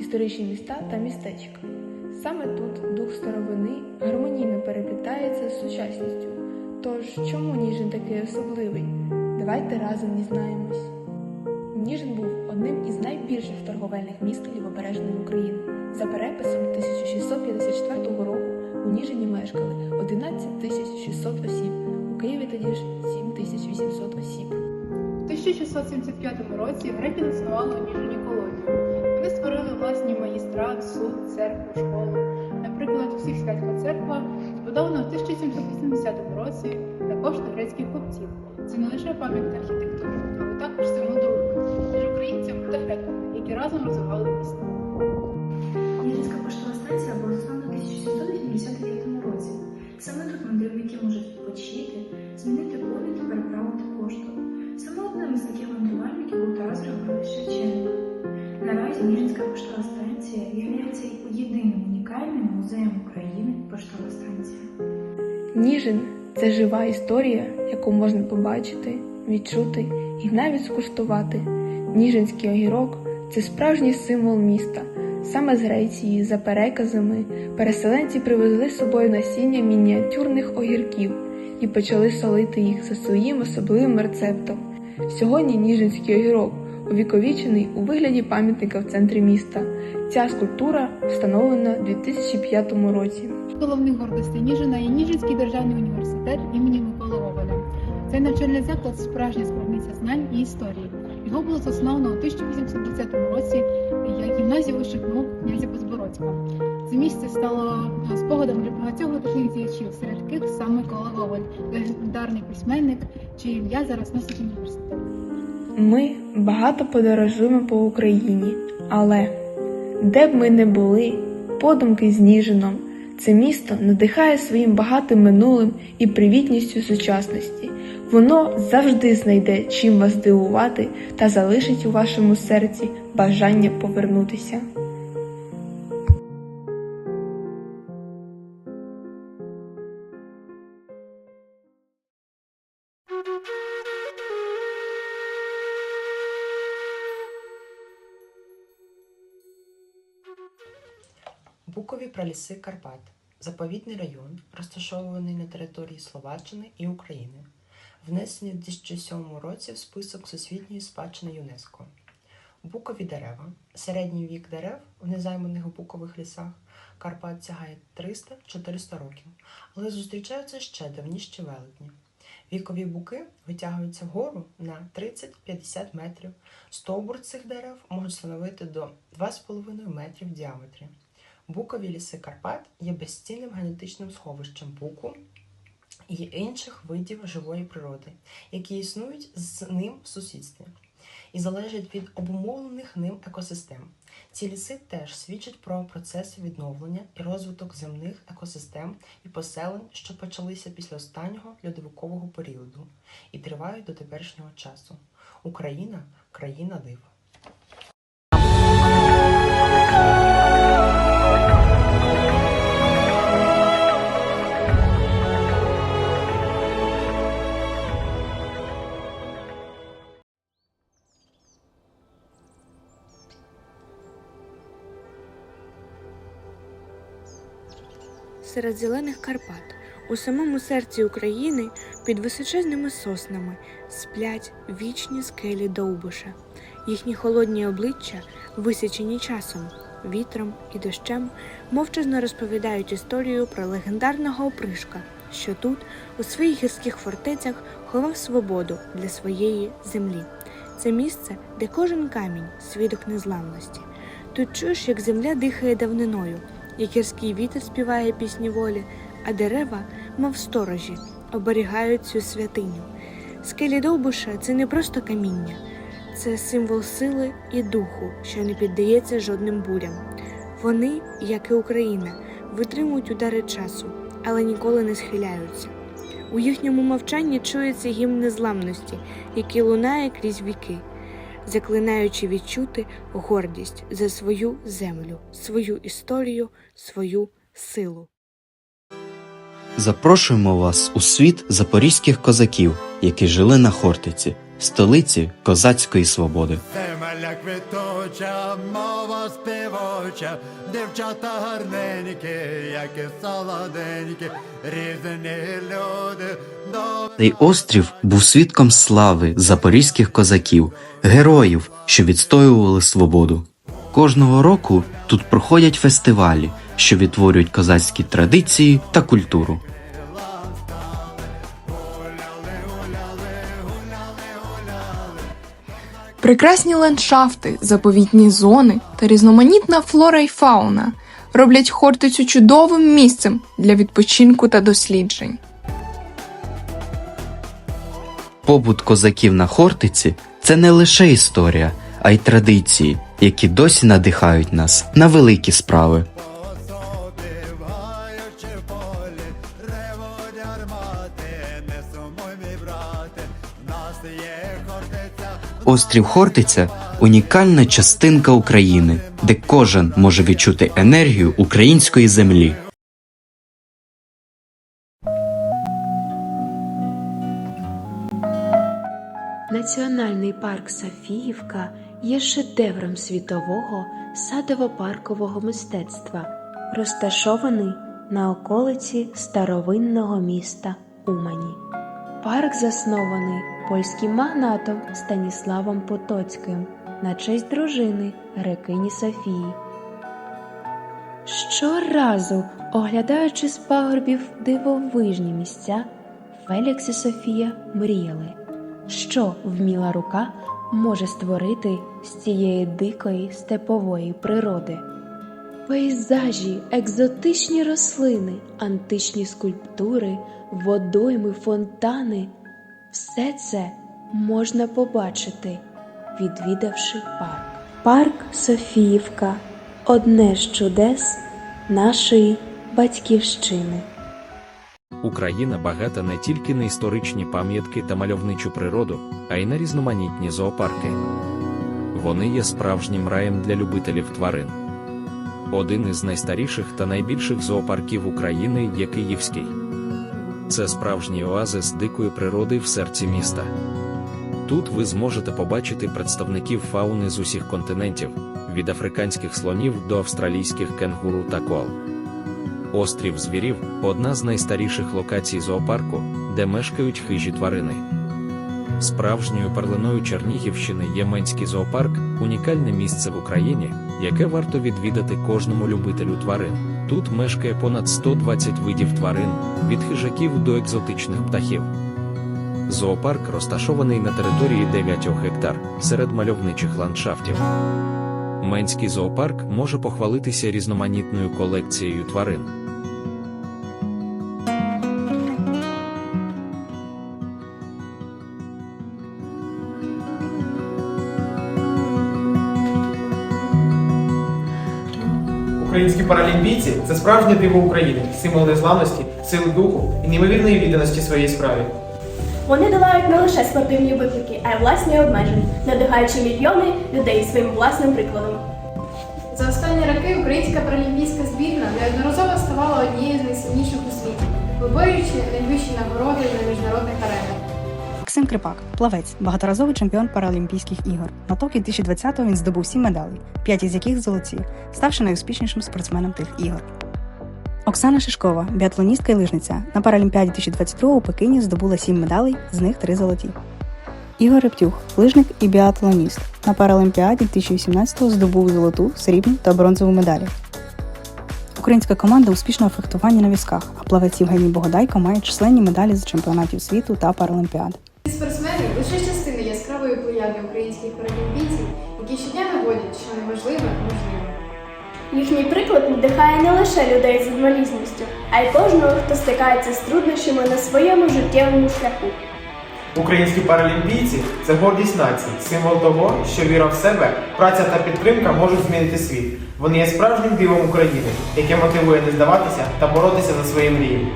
історичні міста та містечка. Саме тут дух старовини гармонійно переплітається з сучасністю. Тож чому Ніжин такий особливий? Давайте разом дізнаємось. Ніжин був одним із найбільших торговельних міст Лівобережної України. За переписом 1654 року у Ніжині мешкали 11 тисяч 600 осіб, у Києві тоді ж 7 тисяч 800 осіб. У 1675 році греки заснували у Ніжині колонію. Створили власні магістрат, суд, церкву, школу. Наприклад, Всіх-Святська церква збудована в 1780 році на кошти грецьких купців. Це не лише пам'ятка архітектури, але також символ дружби між українцями та греками, які разом розвивали місто. Музеєм України поштова станція. Ніжин це жива історія, яку можна побачити, відчути і навіть скуштувати. Ніжинський огірок це справжній символ міста. Саме з Греції, за переказами, переселенці привезли з собою насіння мініатюрних огірків і почали солити їх за своїм особливим рецептом. Сьогодні Ніжинський огірок увіковічений у вигляді пам'ятника в центрі міста. Ця скульптура встановлена у 2005 році. Головних гордостей Ніжина є Ніжинський державний університет імені Миколи Гоголя. Цей навчальний заклад справжня скарбниця знань і історії. Його було засновано у 1820 році як гімназія вищих наук князя Безбородька. Це місце стало спогадом для багатьох видатних діячів, серед яких сам Микола Гоголь, легендарний письменник, чиє ім'я зараз носить університет. Ми багато подорожуємо по Україні, але де б ми не були, подумки з Ніжином, це місто надихає своїм багатим минулим і привітністю сучасності. Воно завжди знайде чим вас дивувати та залишить у вашому серці бажання повернутися. Букові праліси Карпат заповідний район, розташований на території Словаччини і України, внесений у 2007 році в список Всесвітньої спадщини ЮНЕСКО. Букові дерева. Середній вік дерев в незайманих букових лісах Карпат сягає 300-400 років, але зустрічаються ще давніші велетні. Вікові буки витягуються вгору на 30-50 метрів. Стовбур цих дерев можуть становити до 2,5 метрів в діаметрі. Букові ліси Карпат є безцінним генетичним сховищем буку і інших видів живої природи, які існують з ним в сусідстві і залежать від обумовлених ним екосистем. Ці ліси теж свідчать про процеси відновлення і розвиток земних екосистем і поселень, що почалися після останнього льодовикового періоду і тривають до теперішнього часу. Україна країна див. Серед зелених Карпат, у самому серці України, під височезними соснами, сплять вічні скелі Довбуша. Їхні холодні обличчя, висічені часом, вітром і дощем, мовчазно розповідають історію про легендарного опришка, що тут, у своїх гірських фортецях, ховав свободу для своєї землі. Це місце, де кожен камінь свідок незламності. Тут чуєш, як земля дихає давниною, як гірський вітер співає пісні волі, а дерева, мов сторожі, оберігають цю святиню. Скелі Довбуша це не просто каміння, це символ сили і духу, що не піддається жодним бурям. Вони, як і Україна, витримують удари часу, але ніколи не схиляються. У їхньому мовчанні чується гімн незламності, який лунає крізь віки, заклинаючи відчути гордість за свою землю, свою історію, свою силу. Запрошуємо вас у світ запорізьких козаків. які жили на Хортиці, столиці козацької свободи. Земля квітуча, мова співоча, дівчата гарненькі, як і солоденькі, різні люди. Цей острів був свідком слави запорізьких козаків, героїв, що відстоювали свободу. Кожного року тут проходять фестивалі, що відтворюють козацькі традиції та культуру. Прекрасні ландшафти, заповітні зони та різноманітна флора й фауна роблять Хортицю чудовим місцем для відпочинку та досліджень. Побут козаків на Хортиці це не лише історія, а й традиції, які досі надихають нас на великі справи. Острів Хортиця унікальна частинка України, де кожен може відчути енергію української землі. Національний парк Софіївка є шедевром світового садово-паркового мистецтва, розташований на околиці старовинного міста Умані. Парк заснований польським магнатом Станіславом Потоцьким на честь дружини Грекині Софії. Щоразу, оглядаючи з пагорбів дивовижні місця, Фелікс і Софія мріяли, що вміла рука може створити з цієї дикої степової природи. Пейзажі, екзотичні рослини, античні скульптури, водойми, фонтани все це можна побачити, відвідавши парк. Парк Софіївка одне з чудес нашої батьківщини. Україна багата не тільки на історичні пам'ятки та мальовничу природу, а й на різноманітні зоопарки. Вони є справжнім раєм для любителів тварин. Один із найстаріших та найбільших зоопарків України є Київський. Це справжній оазис дикої природи в серці міста. Тут ви зможете побачити представників фауни з усіх континентів, від африканських слонів до австралійських кенгуру та кол. Острів звірів одна з найстаріших локацій зоопарку, де мешкають хижі тварини. Справжньою перлиною Чернігівщини є Менський зоопарк, унікальне місце в Україні, яке варто відвідати кожному любителю тварин. Тут мешкає понад 120 видів тварин, від хижаків до екзотичних птахів. Зоопарк розташований на території 9 гектар серед мальовничих ландшафтів. Менський зоопарк може похвалитися різноманітною колекцією тварин. Українські паралімпійці це справжнє диво України, символ незламності, сили духу і неймовірної відданості своїй справі. Вони долають не лише спортивні виклики, а й власні обмеження, надихаючи мільйони людей своїм власним прикладом. За останні роки українська паралімпійська збірна неодноразово ставала однією з найсильніших у світі, виборюючи найвищі нагороди на міжнародних аренах. Максим Крипак, плавець, багаторазовий чемпіон Паралімпійських ігор. На Токіо 2020-го він здобув 7 медалей, 5 із яких золоті, ставши найуспішнішим спортсменом тих ігор. Оксана Шишкова, біатлоністка і лижниця. На Паралімпіаді 2022 у Пекіні здобула 7 медалей, з них 3 золоті. Ігор Рептюх, лижник і біатлоніст. На Паралімпіаді 2018-го здобув золоту, срібну та бронзову медалі. Українська команда успішно у фехтуванні на візках, а плавець Євгеній Богодайко має численні медалі з чемпіонатів світу та паралімпіад. Їхній приклад надихає не лише людей з інвалідністю, а й кожного, хто стикається з труднощами на своєму життєвому шляху. Українські паралімпійці це гордість нації, символ того, що віра в себе, праця та підтримка можуть змінити світ. Вони є справжнім дивом України, яке мотивує не здаватися та боротися за свої мрії.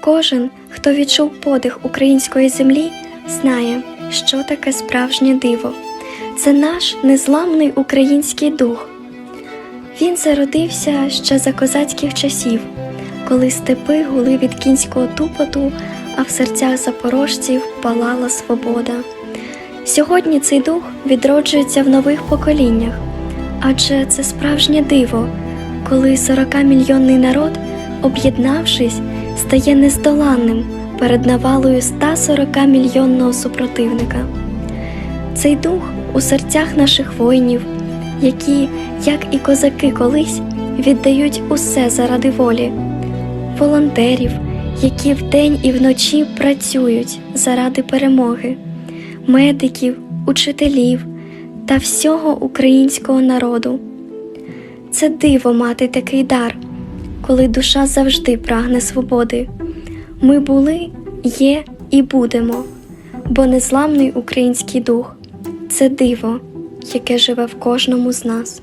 Кожен, хто відчув подих української землі, знає, що таке справжнє диво. Це наш незламний український дух. Він зародився ще за козацьких часів, коли степи гули від кінського тупоту, а в серцях запорожців палала свобода. Сьогодні цей дух відроджується в нових поколіннях, адже це справжнє диво, коли 40-мільйонний народ, об'єднавшись, стає нездоланним перед навалою 140-мільйонного супротивника. Цей дух у серцях наших воїнів, які, як і козаки колись, віддають усе заради волі, волонтерів, які вдень і вночі працюють заради перемоги, медиків, учителів та всього українського народу. Це диво мати такий дар, коли душа завжди прагне свободи. Ми були, є і будемо, бо незламний український дух це диво, яке живе в кожному з нас.